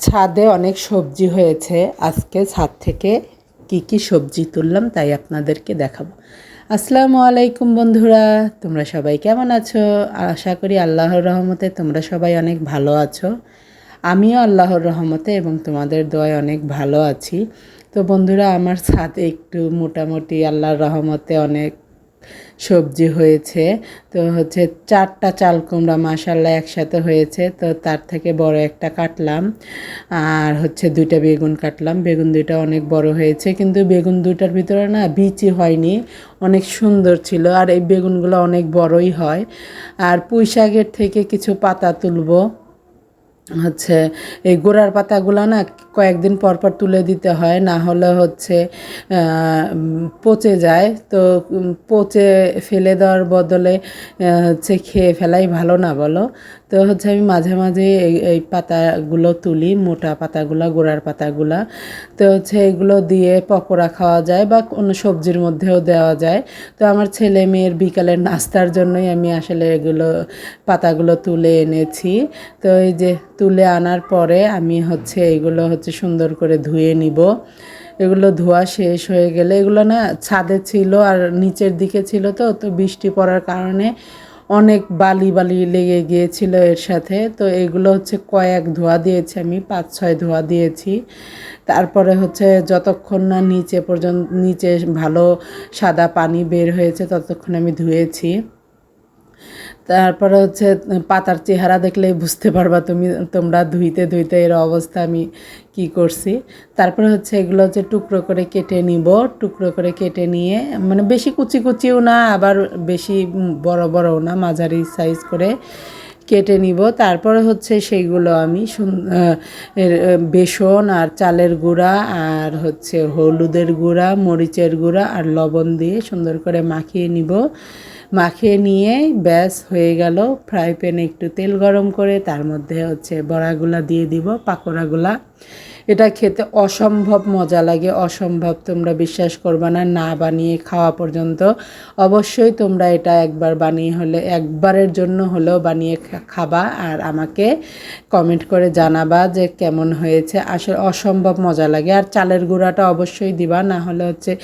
ছাদে অনেক সবজি হয়েছে। আজকে ছাদ থেকে কি কি সবজি তুললাম তাই আপনাদেরকে দেখাবো। আসসালামু আলাইকুম বন্ধুরা, তোমরা সবাই কেমন আছো? আশা করি আল্লাহর রহমতে তোমরা সবাই অনেক ভালো আছো। আমিও আল্লাহর রহমতে এবং তোমাদের দোয়ায় অনেক ভালো আছি। তো বন্ধুরা, আমার ছাদে একটু মোটামুটি আল্লাহর রহমতে অনেক সবজি হয়েছে। তো হচ্ছে চারটা চাল কুমড়া মাসাল্লাহ একসাথে হয়েছে। তো তার থেকে বড় একটা কাটলাম। আর হচ্ছে দুইটা বেগুন কাটলাম। বেগুন দুইটা অনেক বড় হয়েছে। কিন্তু বেগুন দুইটার ভিতরে না বিচি হয়নি। অনেক সুন্দর ছিল। আর এই বেগুনগুলো অনেক বড়ই হয়। আর পুঁই শাকের থেকে কিছু পাতা তুলবো। হচ্ছে এই গোড়ার পাতাগুলো না কয়েকদিন পর পর তুলে দিতে হয়, না হলে হচ্ছে পচে যায়। তো পচে ফেলে দেওয়ার বদলে হচ্ছে খেয়ে ফেলাই ভালো না বলো। তো হচ্ছে আমি মাঝে মাঝে এই এই পাতাগুলো তুলি, মোটা পাতাগুলো, গোড়ার পাতাগুলো। তো হচ্ছে এগুলো দিয়ে পকোড়া খাওয়া যায় বা কোনো সবজির মধ্যেও দেওয়া যায়। তো আমার ছেলে মেয়ের বিকালের নাস্তার জন্যই আমি আসলে এগুলো পাতাগুলো তুলে এনেছি। তো এই যে তুলে আনার পরে আমি হচ্ছে এগুলো হচ্ছে সুন্দর করে ধুয়ে নিব। এগুলো ধোয়া শেষ হয়ে গেলে এগুলো না ছাদে ছিল আর নিচের দিকে ছিল তো তো বৃষ্টি পড়ার কারণে অনেক বালি বালি লেগে গিয়েছিল এর সাথে। তো এগুলো হচ্ছে কয়েক ধোয়া দিয়েছি আমি, পাঁচ ছয় ধোয়া দিয়েছি। তারপরে হচ্ছে যতক্ষণ না নিচে পর্যন্ত, নিচে ভালো সাদা পানি বের হয়েছে ততক্ষণ আমি ধুয়েছি। তারপরে হচ্ছে পাতার চেহারা দেখলেই বুঝতে পারবা তুমি, তোমরা ধুইতে ধুইতে এর অবস্থা আমি কি করছি। তারপরে হচ্ছে এগুলো হচ্ছে টুকরো করে কেটে নিব, টুকরো করে কেটে নিয়ে মানে বেশি কুচি কুচিও না, আবার বেশি বড় বড়ও না, মাঝারি সাইজ করে কেটে নিব। তারপরে হচ্ছে সেইগুলো আমি বেসন আর চালের গুঁড়া আর হচ্ছে হলুদের গুঁড়া, মরিচের গুঁড়া আর লবণ দিয়ে সুন্দর করে মাখিয়ে নিব। মাখিয়ে নিয়ে ব্যাস হয়ে গেল। ফ্রাই প্যানে একটু তেল গরম করে, তার মধ্যে হচ্ছে বড়াগুলা দিয়ে দিব, পাকোড়াগুলা। এটা খেতে অসম্ভব মজা লাগে, অসম্ভব তোমরা বিশ্বাস করবে না না বানিয়ে খাওয়া পর্যন্ত। অবশ্যই তোমরা এটা একবার বানিয়ে হলে, একবারের জন্য হলেও বানিয়ে খাবা। আর আমাকে কমেন্ট করে জানাবা যে কেমন হয়েছে। আসলে অসম্ভব মজা লাগে। আর চালের গুঁড়াটা অবশ্যই দিবা, না হলে হচ্ছে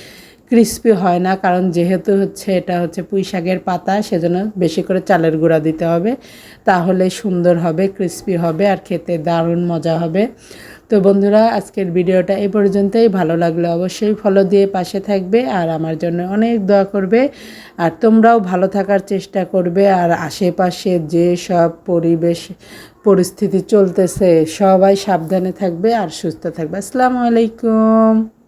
ক্রিস্পি হয় না, কারণ যেহেতু হচ্ছে এটা হচ্ছে পুঁই শাকের পাতা, সেজন্য বেশি করে চালের গুঁড়া দিতে হবে। তাহলে সুন্দর হবে ক্রিস্পি হবে আর খেতে দারুণ মজা হবে। তো বন্ধুরা, আজকের ভিডিওটা এই পর্যন্তই। ভালো লাগলে অবশ্যই ফলো দিয়ে পাশে থাকবে আর আমার জন্য অনেক দোয়া করবে। আর তোমরাও ভালো থাকার চেষ্টা করবে আর আশেপাশে যে সব পরিবেশ, পরিস্থিতি চলতেছে, সবাই সাবধানে থাকবে আর সুস্থ থাকবে। আসসালামু আলাইকুম।